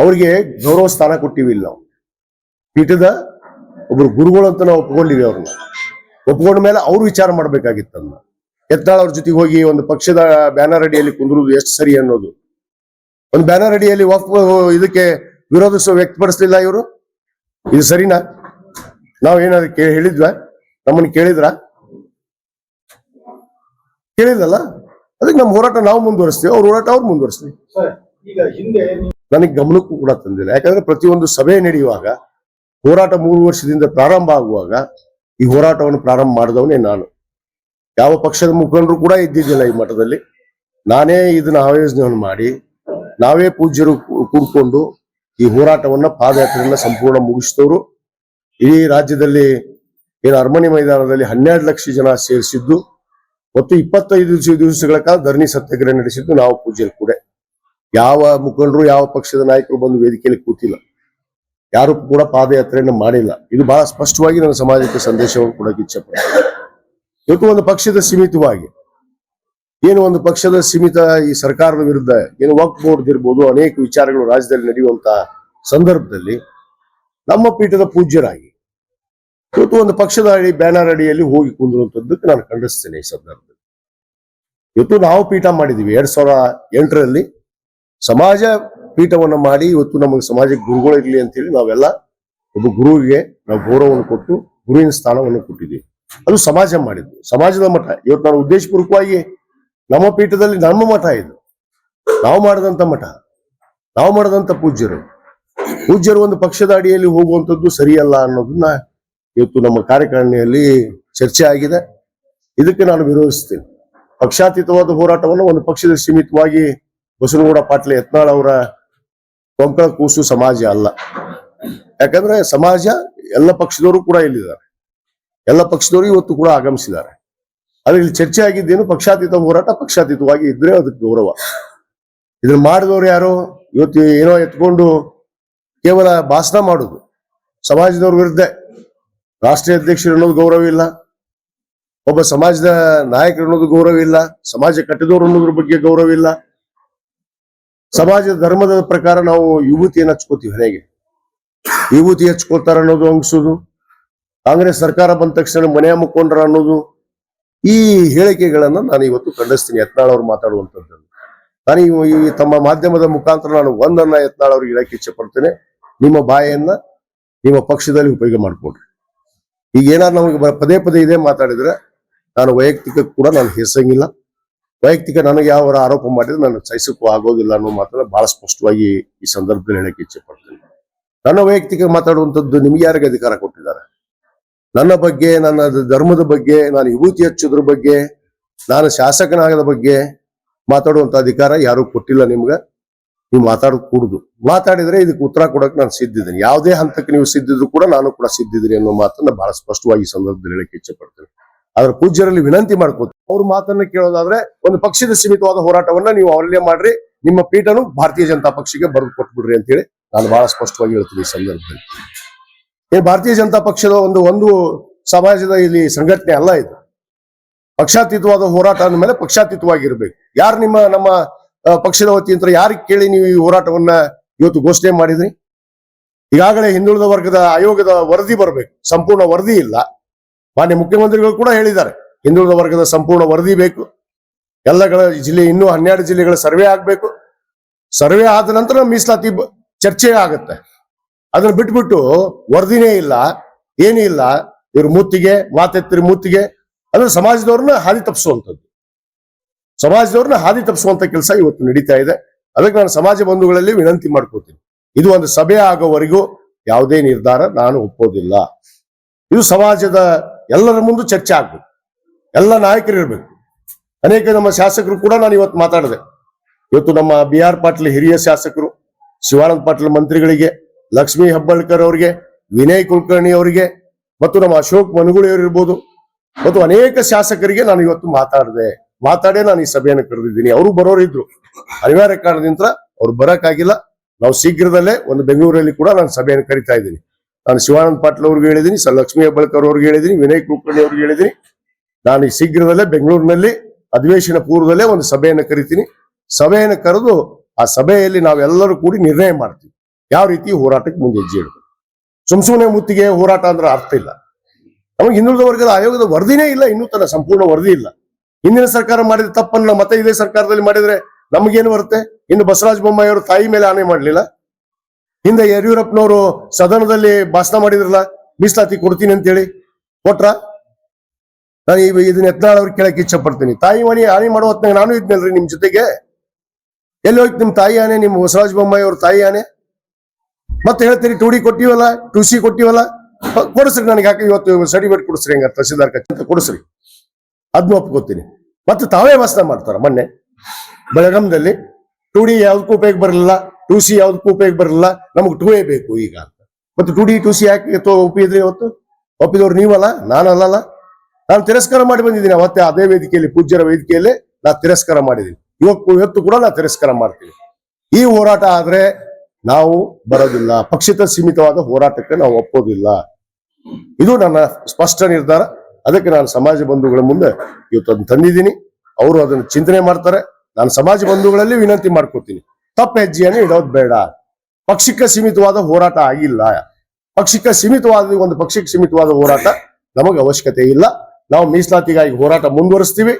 ಅವ್ರಿಗೆ ಗೌರವ ಸ್ಥಾನ ಕೊಟ್ಟಿವಿ ಇಲ್ಲಿ ನಾವು. ಪೀಠದ ಒಬ್ರು ಗುರುಗಳು ಅಂತ ನಾವು ಒಪ್ಕೊಂಡಿವಿ ಅವ್ರನ್ನ. ಒಪ್ಕೊಂಡ ಮೇಲೆ ಅವ್ರು ವಿಚಾರ ಮಾಡ್ಬೇಕಾಗಿತ್ತನ್ನ ಎತ್ತಾಳ ಅವ್ರ ಜೊತೆಗೆ ಹೋಗಿ ಒಂದು ಪಕ್ಷದ ಬ್ಯಾನರ್ ಅಡಿಯಲ್ಲಿ ಕುಂದ್ರುದು ಎಷ್ಟು ಸರಿ ಅನ್ನೋದು. ಒಂದು ಬ್ಯಾನರ್ ಅಡಿಯಲ್ಲಿ ವಕ್ಫ್ ಇದಕ್ಕೆ ವಿರೋಧ ವ್ಯಕ್ತಪಡಿಸಲಿಲ್ಲ ಇವರು? ಇದು ಸರಿನಾ? ನಾವು ಏನಾದ್ರು ಕೇ, ಹೇಳಿದ್ವ? ನಮ್ಮನ್ನ ಕೇಳಿದ್ರ? ಕೇಳಿದಲ್ಲ ಅದಕ್ಕೆ ನಮ್ಮ ಹೋರಾಟ ನಾವು ಮುಂದುವರಿಸ್ತೀವಿ, ಅವ್ರ ಹೋರಾಟ ಅವ್ರು ಮುಂದುವರಿಸ್ಲಿ. ನನಗೆ ಗಮನಕ್ಕೂ ಕೂಡ ತಂದಿಲ್ಲ. ಯಾಕಂದ್ರೆ ಪ್ರತಿಯೊಂದು ಸಭೆ ನಡೆಯುವಾಗ, ಹೋರಾಟ ಮೂರು ವರ್ಷದಿಂದ ಪ್ರಾರಂಭ ಆಗುವಾಗ ಈ ಹೋರಾಟವನ್ನು ಪ್ರಾರಂಭ ಮಾಡಿದವನೇ ನಾನು. ಯಾವ ಪಕ್ಷದ ಮುಖಂಡರು ಕೂಡ ಇದ್ದಿದ್ದಿಲ್ಲ ಈ ಮಠದಲ್ಲಿ. ನಾನೇ ಇದನ್ನ ಆಯೋಜನೆಯನ್ನು ಮಾಡಿ, ನಾವೇ ಪೂಜ್ಯರು ಕೂಡ್ಕೊಂಡು ಈ ಹೋರಾಟವನ್ನ ಪಾದಯಾತ್ರೆಯನ್ನ ಸಂಪೂರ್ಣ ಮುಗಿಸಿದವರು. ಇಡೀ ರಾಜ್ಯದಲ್ಲಿ ಏನು ಅರಮನೆ ಮೈದಾನದಲ್ಲಿ ಹನ್ನೆರಡು ಲಕ್ಷ ಜನ ಸೇರಿಸಿದ್ದು, ಮತ್ತು ಇಪ್ಪತ್ತೈದು ದಿವಸ ದಿವಸಗಳ ಕಾಲ ಧರಣಿ ಸತ್ಯಾಗ್ರಹ ನಡೆಸಿದ್ದು ನಾವು ಪೂಜ್ಯರು ಕೂಡ. ಯಾವ ಮುಖಂಡರು, ಯಾವ ಪಕ್ಷದ ನಾಯಕರು ಬಂದು ವೇದಿಕೆಯಲ್ಲಿ ಕೂತಿಲ್ಲ. ಯಾರು ಕೂಡ ಪಾದಯಾತ್ರೆಯನ್ನು ಮಾಡಿಲ್ಲ. ಇದು ಬಹಳ ಸ್ಪಷ್ಟವಾಗಿ ನನ್ನ ಸಮಾಜಕ್ಕೆ ಸಂದೇಶವನ್ನು ಕೊಡಕ್ಕೆ ಇಚ್ಛಪಡ್ತೀನಿ. ಇವತ್ತು ಒಂದು ಪಕ್ಷದ ಸೀಮಿತವಾಗಿ, ಏನು ಒಂದು ಪಕ್ಷದ ಸೀಮಿತ ಈ ಸರ್ಕಾರದ ವಿರುದ್ಧ ಏನು ವಕ್ ಬೋರ್ಡ್ ಇರ್ಬೋದು, ಅನೇಕ ವಿಚಾರಗಳು ರಾಜ್ಯದಲ್ಲಿ ನಡೆಯುವಂತ ಸಂದರ್ಭದಲ್ಲಿ ನಮ್ಮ ಪೀಠದ ಪೂಜ್ಯರಾಗಿ ಇವತ್ತು ಒಂದು ಪಕ್ಷದ ಅಡಿ ಬ್ಯಾನರ್ ಅಡಿಯಲ್ಲಿ ಹೋಗಿ ಕುಂದಿರುವಂತದ್ದಕ್ಕೆ ನಾನು ಖಂಡಿಸ್ತೇನೆ ಈ ಸಂದರ್ಭದಲ್ಲಿ. ಇವತ್ತು ನಾವು ಪೀಠ ಮಾಡಿದೀವಿ ಎರಡ್ ಸಾವಿರ ಎಂಟರಲ್ಲಿ ಸಮಾಜ ಪೀಠವನ್ನ ಮಾಡಿ ಇವತ್ತು ನಮಗೆ ಸಮಾಜ ಗುರುಗಳು ಇರ್ಲಿ ಅಂತೇಳಿ ನಾವೆಲ್ಲ ಒಬ್ಬ ಗುರುವಿಗೆ ನಾವು ಗೌರವವನ್ನು ಕೊಟ್ಟು ಗುರುವಿನ ಸ್ಥಾನವನ್ನು ಕೊಟ್ಟಿದ್ದೀವಿ. ಅದು ಸಮಾಜ ಮಾಡಿದ್ದು. ಸಮಾಜದ ಮಠ. ಇವತ್ತು ನಾನು ಉದ್ದೇಶಪೂರ್ವಕವಾಗಿ ನಮ್ಮ ಪೀಠದಲ್ಲಿ ನಮ್ಮ ಮಠ ಇದು. ನಾವು ಮಾಡಿದಂತ ಮಠ. ನಾವು ಮಾಡಿದಂತ ಪೂಜ್ಯರು. ಪೂಜ್ಯರು ಒಂದು ಪಕ್ಷದ ಅಡಿಯಲ್ಲಿ ಹೋಗುವಂಥದ್ದು ಸರಿಯಲ್ಲ ಅನ್ನೋದನ್ನ ಇವತ್ತು ನಮ್ಮ ಕಾರ್ಯಕಾರಿಣಿಯಲ್ಲಿ ಚರ್ಚೆ ಆಗಿದೆ. ಇದಕ್ಕೆ ನಾನು ವಿರೋಧಿಸ್ತೇನೆ. ಪಕ್ಷಾತೀತವಾದ ಹೋರಾಟವನ್ನು ಒಂದು ಪಕ್ಷದ ಸೀಮಿತವಾಗಿ ಬಸವನಗೌಡ ಪಾಟೀಲ್ ಯತ್ನಾಳ್ ಅವರ ಕೊಂಕಣ ಕೂಸು ಸಮಾಜ ಅಲ್ಲ. ಯಾಕಂದ್ರೆ ಸಮಾಜ ಎಲ್ಲ ಪಕ್ಷದವರು ಕೂಡ ಇಲ್ಲಿದ್ದಾರೆ. ಎಲ್ಲ ಪಕ್ಷದವರು ಇವತ್ತು ಕೂಡ ಆಗಮಿಸಿದ್ದಾರೆ. ಆದ್ರೆ ಇಲ್ಲಿ ಚರ್ಚೆ ಆಗಿದ್ದೇನು ಪಕ್ಷಾತೀತ ಹೋರಾಟ ಪಕ್ಷಾತೀತವಾಗಿ ಇದ್ರೆ ಅದಕ್ಕೆ ಗೌರವ. ಇದನ್ನ ಮಾಡಿದವರು ಯಾರು? ಇವತ್ತು ಏನೋ ಎತ್ಕೊಂಡು ಕೇವಲ ಭಾಷಣ ಮಾಡುದು. ಸಮಾಜದವ್ರ ವಿರುದ್ಧ ರಾಷ್ಟ್ರೀಯ ಅಧ್ಯಕ್ಷರು ಅನ್ನೋದು ಗೌರವ ಇಲ್ಲ. ಒಬ್ಬ ಸಮಾಜದ ನಾಯಕರು ಅನ್ನೋದು ಗೌರವ ಇಲ್ಲ. ಸಮಾಜ ಕಟ್ಟಿದವರು ಅನ್ನೋದ್ರ ಬಗ್ಗೆ ಗೌರವ ಇಲ್ಲ. ಸಮಾಜದ ಧರ್ಮದ ಪ್ರಕಾರ ನಾವು ವಿಭೂತಿಯನ್ನು ಹಚ್ಕೋತೀವಿ ಹೇಗೆ ಯುವತಿ ಹಚ್ಕೋತಾರ ಅನ್ನೋದು ಅಂಗಿಸೋದು. ಕಾಂಗ್ರೆಸ್ ಸರ್ಕಾರ ಬಂದ ತಕ್ಷಣ ಮನೆ ಮುಕ್ಕೊಂಡ್ರ ಅನ್ನೋದು ಈ ಹೇಳಿಕೆಗಳನ್ನ ನಾನು ಇವತ್ತು ಖಂಡಿಸ್ತೀನಿ. ಯತ್ನಾಳ್ ಅವರು ಮಾತಾಡುವಂಥದ್ದನ್ನು ನಾನು ಈ ತಮ್ಮ ಮಾಧ್ಯಮದ ಮುಖಾಂತರ ನಾನು ಒಂದನ್ನ ಯತ್ನಾಳ್ ಅವ್ರಿಗೆ ಹೇಳಕ್ಕೆ ಇಚ್ಛೆ ಪಡ್ತೇನೆ. ನಿಮ್ಮ ಬಾಯನ್ನ ನಿಮ್ಮ ಪಕ್ಷದಲ್ಲಿ ಉಪಯೋಗ ಮಾಡ್ಕೊಡ್ರಿ ಈಗ ಏನಾದ್ರು ನಮಗೆ ಪದೇ ಪದೇ ಇದೇ ಮಾತಾಡಿದ್ರೆ ನಾನು ವೈಯಕ್ತಿಕ ಕೂಡ ನಾನು ಹೆಸಂಗಿಲ್ಲ. ವೈಯಕ್ತಿಕ ನನಗೆ ಯಾವ ಆರೋಪ ಮಾಡಿದ್ರೆ ನಾನು ಸಹಿಸಕ್ಕೂ ಆಗೋದಿಲ್ಲ ಅನ್ನೋ ಮಾತನ್ನ ಬಹಳ ಸ್ಪಷ್ಟವಾಗಿ ಈ ಸಂದರ್ಭದಲ್ಲಿ ಹೇಳಕ್ಕೆ ಇಚ್ಛೆ ಪಡ್ತೀನಿ ನನ್ನ ವೈಯಕ್ತಿಕ ಮಾತಾಡುವಂಥದ್ದು ನಿಮ್ಗೆ ಯಾರಿಗೆ ಅಧಿಕಾರ ಕೊಟ್ಟಿದ್ದಾರೆ? ನನ್ನ ಬಗ್ಗೆ, ನನ್ನ ಧರ್ಮದ ಬಗ್ಗೆ, ನಾನು ವಿಭೂತಿ ಹಚ್ಚೋದ್ರ ಬಗ್ಗೆ, ನಾನು ಶಾಸಕನಾಗದ ಬಗ್ಗೆ ಮಾತಾಡುವಂತ ಅಧಿಕಾರ ಯಾರು ಕೊಟ್ಟಿಲ್ಲ ನಿಮ್ಗೆ. ನೀವು ಮಾತಾಡೋದು ಕೂಡುದು. ಮಾತಾಡಿದ್ರೆ ಇದಕ್ಕೆ ಉತ್ತರ ಕೊಡಕ್ಕೆ ನಾನು ಸಿದ್ಧಿದ್ದೀನಿ. ಯಾವುದೇ ಹಂತಕ್ಕೆ ನೀವು ಸಿದ್ಧಿದ್ರು ಕೂಡ ನಾನು ಕೂಡ ಸಿದ್ಧಿದ್ದೀನಿ ಅನ್ನೋ ಮಾತನ್ನ ಬಹಳ ಸ್ಪಷ್ಟವಾಗಿ ಸಂದರ್ಭದಲ್ಲಿ ಹೇಳಕ್ಕೆ ಇಚ್ಛೆ ಪಡ್ತೇನೆ ಆದ್ರೆ ಪೂಜ್ಯರಲ್ಲಿ ವಿನಂತಿ ಮಾಡ್ಕೋತ ಅವ್ರ ಮಾತನ್ನ ಕೇಳೋದಾದ್ರೆ ಒಂದು ಪಕ್ಷದ ಸೀಮಿತವಾದ ಹೋರಾಟವನ್ನ ನೀವು ಅವರಲ್ಲೇ ಮಾಡ್ರಿ. ನಿಮ್ಮ ಪೀಠನು ಭಾರತೀಯ ಜನತಾ ಪಕ್ಷಕ್ಕೆ ಬರೆದು ಕೊಟ್ಬಿಡ್ರಿ ಅಂತ ಹೇಳಿ ನಾನು ಬಹಳ ಸ್ಪಷ್ಟವಾಗಿ ಹೇಳ್ತೀನಿ ಈ ಸಂದರ್ಭದಲ್ಲಿ. ಏ, ಭಾರತೀಯ ಜನತಾ ಪಕ್ಷದ ಒಂದು ಒಂದು ಸಮಾಜದ ಇಲ್ಲಿ ಸಂಘಟನೆ ಅಲ್ಲ ಇದು. ಪಕ್ಷಾತೀತವಾದ ಹೋರಾಟ ಅಂದಮೇಲೆ ಪಕ್ಷಾತೀತವಾಗಿರ್ಬೇಕು. ಯಾರು ನಿಮ್ಮ, ನಮ್ಮ ಪಕ್ಷದ ವತಿಯಿಂದ ಯಾರಿಗೆ ಕೇಳಿ ನೀವು ಈ ಹೋರಾಟವನ್ನ ಇವತ್ತು ಘೋಷಣೆ ಮಾಡಿದ್ರಿ? ಈಗಾಗಲೇ ಹಿಂದುಳಿದ ವರ್ಗದ ಆಯೋಗದ ವರದಿ ಬರಬೇಕು. ಸಂಪೂರ್ಣ ವರದಿ ಇಲ್ಲ. ಮಾನ್ಯ ಮುಖ್ಯಮಂತ್ರಿಗಳು ಕೂಡ ಹೇಳಿದ್ದಾರೆ. ಹಿಂದುಳಿದ ವರ್ಗದ ಸಂಪೂರ್ಣ ವರದಿ ಬೇಕು. ಎಲ್ಲಗಳ ಜಿಲ್ಲೆ ಇನ್ನೂ ಹನ್ನೆರಡು ಜಿಲ್ಲೆಗಳ ಸರ್ವೆ ಆಗಬೇಕು. ಸರ್ವೆ ಆದ ನಂತರ ಮೀಸಲಾತಿ ಚರ್ಚೆ ಆಗುತ್ತೆ. ಅದನ್ನ ಬಿಟ್ಬಿಟ್ಟು ವರದಿನೇ ಇಲ್ಲ, ಏನೂ ಇಲ್ಲ. ಇವ್ರ ಮೂತಿಗೆ, ಮಾತೆತ್ತಿರ ಮೂತಿಗೆ, ಅಂದ್ರೆ ಸಮಾಜದವ್ರನ್ನ ಹಾದಿ ತಪ್ಪಿಸುವಂಥದ್ದು. ಸಮಾಜದವ್ರನ್ನ ಹಾದಿ ತಪ್ಪಿಸುವಂತ ಕೆಲಸ ಇವತ್ತು ನಡೀತಾ ಇದೆ. ಅದಕ್ಕೆ ನಾನು ಸಮಾಜ ಬಂಧುಗಳಲ್ಲಿ ವಿನಂತಿ ಮಾಡ್ಕೋತೀನಿ. ಇದು ಒಂದು ಸಭೆ ಆಗೋವರೆಗೂ ಯಾವುದೇ ನಿರ್ಧಾರ ನಾನು ಒಪ್ಪೋದಿಲ್ಲ. ಇದು ಸಮಾಜದ ಎಲ್ಲರ ಮುಂದೆ ಚರ್ಚೆ ಆಗ್ಬೇಕು. ಎಲ್ಲ ನಾಯಕರು ಇರಬೇಕು. ಅನೇಕ ನಮ್ಮ ಶಾಸಕರು ಕೂಡ ನಾನು ಇವತ್ತು ಮಾತಾಡಿದೆ. ಇವತ್ತು ನಮ್ಮ ಬಿ ಆರ್ ಪಾಟೀಲ್ ಹಿರಿಯ ಶಾಸಕರು, ಶಿವಾನಂದ ಪಾಟೀಲ್ ಮಂತ್ರಿಗಳಿಗೆ, ಲಕ್ಷ್ಮೀ ಹೆಬ್ಬಾಳ್ಕರ್ ಅವರಿಗೆ, ವಿನಯ್ ಕುಲಕರ್ಣಿ ಅವರಿಗೆ, ಮತ್ತು ನಮ್ಮ ಅಶೋಕ್ ಮನುಗುಳಿ ಅವರು ಇರ್ಬೋದು, ಮತ್ತು ಅನೇಕ ಶಾಸಕರಿಗೆ ನಾನು ಇವತ್ತು ಮಾತಾಡಿದೆ. ಮಾತಾಡೇ ನಾನು ಈ ಸಭೆಯನ್ನು ಕರೆದಿದ್ದೀನಿ. ಅವರು ಬರೋರಿದ್ರು ಅನಿವಾರ್ಯ ಕಾರಣದಿಂದ ಅವ್ರು ಬರಕ್ಕಾಗಿಲ್ಲ. ನಾವು ಶೀಘ್ರದಲ್ಲೇ ಒಂದು ಬೆಂಗಳೂರಲ್ಲಿ ಕೂಡ ನಾನು ಸಭೆಯನ್ನು ಕರಿತಾ ಇದ್ದೀನಿ. ನಾನು ಶಿವಾನಂದ ಪಾಟೀಲ್ ಅವ್ರಿಗೆ ಹೇಳಿದ್ದೀನಿ ಸ ಲಕ್ಷ್ಮೀ ಹೆಬ್ಬಳ್ಕರ್ ಅವ್ರಿಗೆ ಹೇಳಿದ್ದೀನಿ ವಿನಯ್ ಕುಲಕರ್ಣಿ ಅವ್ರಿಗೆ ಹೇಳಿದ್ದೀನಿ ನಾನು ಈ ಶೀಘ್ರದಲ್ಲೇ ಬೆಂಗಳೂರಿನಲ್ಲಿ, ಅಧಿವೇಶನ ಪೂರ್ವದಲ್ಲೇ ಒಂದು ಸಭೆಯನ್ನು ಕರಿತೀನಿ. ಸಭೆಯನ್ನು ಕರೆದು ಆ ಸಭೆಯಲ್ಲಿ ನಾವೆಲ್ಲರೂ ಕೂಡಿ ನಿರ್ಣಯ ಮಾಡ್ತೀವಿ. ಯಾವ ರೀತಿ ಹೋರಾಟಕ್ಕೆ ಮುಂದೆ ಹೆಜ್ಜೆ ಇಡಬೇಕು? ಸುಮ್ ಮುತ್ತಿಗೆ ಹೋರಾಟ ಅಂದ್ರೆ ಅರ್ಥ ಇಲ್ಲ. ನಮಗೆ ಹಿಂದುಳಿದ ವರ್ಗದ ಆಯೋಗದ ವರದಿನೇ ಇಲ್ಲ, ಇನ್ನೂ ತನ್ನ ಸಂಪೂರ್ಣ ವರದಿ ಇಲ್ಲ. ಹಿಂದಿನ ಸರ್ಕಾರ ಮಾಡಿದ ತಪ್ಪನ್ನ ಮತ್ತೆ ಇದೇ ಸರ್ಕಾರದಲ್ಲಿ ಮಾಡಿದ್ರೆ ನಮಗೇನು ಬರುತ್ತೆ? ಇನ್ನು ಬಸವರಾಜ ಬೊಮ್ಮಾಯಿ ಅವರು ತಾಯಿ ಮೇಲೆ ಆನೆ ಮಾಡ್ಲಿಲ್ಲ. ಹಿಂದೆ ಯಡಿಯೂರಪ್ಪನವರು ಸದನದಲ್ಲಿ ಭಾಷಣ ಮಾಡಿದ್ರಲ್ಲ, ಮೀಸಲಾತಿ ಕೊಡ್ತೀನಿ ಅಂತೇಳಿ ಕೊಟ್ರ? ನಾನು ಈ ಇದನ್ನ ಎತ್ನಾಳ್ ಅವ್ರಿಗೆ ಕೇಳಕ್ಕೆ ಇಚ್ಛೆ ಪಡ್ತೀನಿ. ತಾಯಿ ಮನೆ ಹಾನಿ ಮಾಡೋ ಹೊತ್ನಾಗ ನಾನು ಇದ್ನಲ್ರಿ ನಿಮ್ ಜೊತೆಗೆ? ಎಲ್ಲಿ ಹೋಯ್ತು ನಿಮ್ ತಾಯಿ ಆನೆ ನಿಮ್ ಹೊಸರಾಜ್ ಬೊಮ್ಮಾಯಿ ಅವ್ರ ತಾಯಿ ಆನೆ ಮತ್ತೆ ಹೇಳ್ತೀರಿ ಟೂಡಿ ಕೊಟ್ಟಿವಲ್ಲ ಟು ಸಿ ಕೊಟ್ಟಿವಲ್ಲ? ಕೊಡಿಸ್ರಿ ನನಗೆ ಯಾಕೆ ಇವತ್ತು ಸರ್ಟಿಫಿಕೇಟ್ ಕೊಡಿಸ್ರಿ ಹಂಗ, ತಹಸೀಲ್ದಾರ್ ಕಚೇರಿ ಕೊಡಿಸ್ರಿ. ಅದನ್ನ ಒಪ್ಕೋತೀನಿ. ಮತ್ತೆ ತಾವೇ ಭಾಷಣ ಮಾಡ್ತಾರ ಮೊನ್ನೆ ಬೆಳಗಾಮದಲ್ಲಿ ಟು ಡಿ ಯಾವ್ದಕ್ಕೂ ಉಪಯೋಗ ಬರಲಿಲ್ಲ. ಟು ಸಿ ಯಾವ್ದಕ್ಕೂ ಉಪಯೋಗ ಬರಲಿಲ್ಲ ನಮಗೆ ಟೂ ಎ ಬೇಕು ಈಗ ಮತ್ತೆ ಟು ಡಿ ಟು ಸಿ ಯಾಕೆ ಒಪ್ಪಿದ್ರಿ ಇವತ್ತು ಒಪ್ಪಿದವ್ರು ನೀವಲ್ಲ, ನಾನಲ್ಲಲ್ಲ? ನಾನು ತಿರಸ್ಕಾರ ಮಾಡಿ ಬಂದಿದ್ದೀನಿ ಅವತ್ತೇ ಅದೇ ವೇದಿಕೆಯಲ್ಲಿ, ಪೂಜ್ಯರ ವೇದಿಕೆಯಲ್ಲಿ ನಾ ತಿರಸ್ಕಾರ ಮಾಡಿದ್ದೀನಿ. ಇವತ್ತು ಇವತ್ತು ಕೂಡ ನಾ ತಿರಸ್ಕಾರ ಮಾಡ್ತೀನಿ. ಈ ಹೋರಾಟ ಆದ್ರೆ ನಾವು ಬರೋದಿಲ್ಲ. ಪಕ್ಷಿತ ಸೀಮಿತವಾದ ಹೋರಾಟಕ್ಕೆ ನಾವು ಒಪ್ಪೋದಿಲ್ಲ. ಇದು ನನ್ನ ಸ್ಪಷ್ಟ ನಿರ್ಧಾರ. ಅದಕ್ಕೆ ನಾನು ಸಮಾಜ ಬಂಧುಗಳ ಮುಂದೆ ಇವತ್ತು ತಂದಿದ್ದೀನಿ. ಅವರು ಅದನ್ನು ಚಿಂತನೆ ಮಾಡ್ತಾರೆ. ನಾನು ಸಮಾಜ ಬಂಧುಗಳಲ್ಲಿ ವಿನಂತಿ ಮಾಡ್ಕೊತೀನಿ. ತಪ್ಪ ಹೆಜ್ಜೆಯನ್ನು ಇಡೋದು ಬೇಡ. ಪಕ್ಷಕ್ಕೆ ಸೀಮಿತವಾದ ಹೋರಾಟ ಆಗಿಲ್ಲ. ಪಕ್ಷಕ್ಕೆ ಸೀಮಿತವಾದ, ಒಂದು ಪಕ್ಷಕ್ಕೆ ಸೀಮಿತವಾದ ಹೋರಾಟ ನಮಗೆ ಅವಶ್ಯಕತೆ ಇಲ್ಲ. ನಾವು ಮೀಸಲಾತಿಗಾಗಿ ಹೋರಾಟ ಮುಂದುವರಿಸ್ತೀವಿ.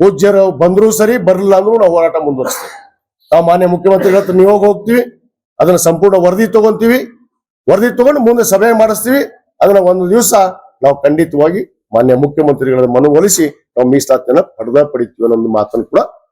ಪೂಜ್ಯರು ಬಂದರೂ ಸರಿ, ಬರಲಿಲ್ಲ ಅಂದ್ರೂ ನಾವು ಹೋರಾಟ ಮುಂದುವರಿಸ್ತೀವಿ. ನಾವು ಮಾನ್ಯ ಮುಖ್ಯಮಂತ್ರಿಗಳ ಹತ್ರ ನಿಯೋಗ ಹೋಗ್ತೀವಿ. ಅದನ್ನ ಸಂಪೂರ್ಣ ವರದಿ ತಗೊಂತೀವಿ. ವರದಿ ತಗೊಂಡು ಮುಂದೆ ಸಭೆ ಮಾಡಿಸ್ತೀವಿ. ಅದನ್ನ ಒಂದು ದಿವಸ ನಾವು ಖಂಡಿತವಾಗಿ ಮಾನ್ಯ ಮುಖ್ಯಮಂತ್ರಿಗಳ ಮನವೊಲಿಸಿ ನಾವು ಮೀಸಲಾತಿಯನ್ನು ಪಡೆದ ಪಡಿತೀವಿ ಅನ್ನೋ ಮಾತನ್ನು ಕೂಡ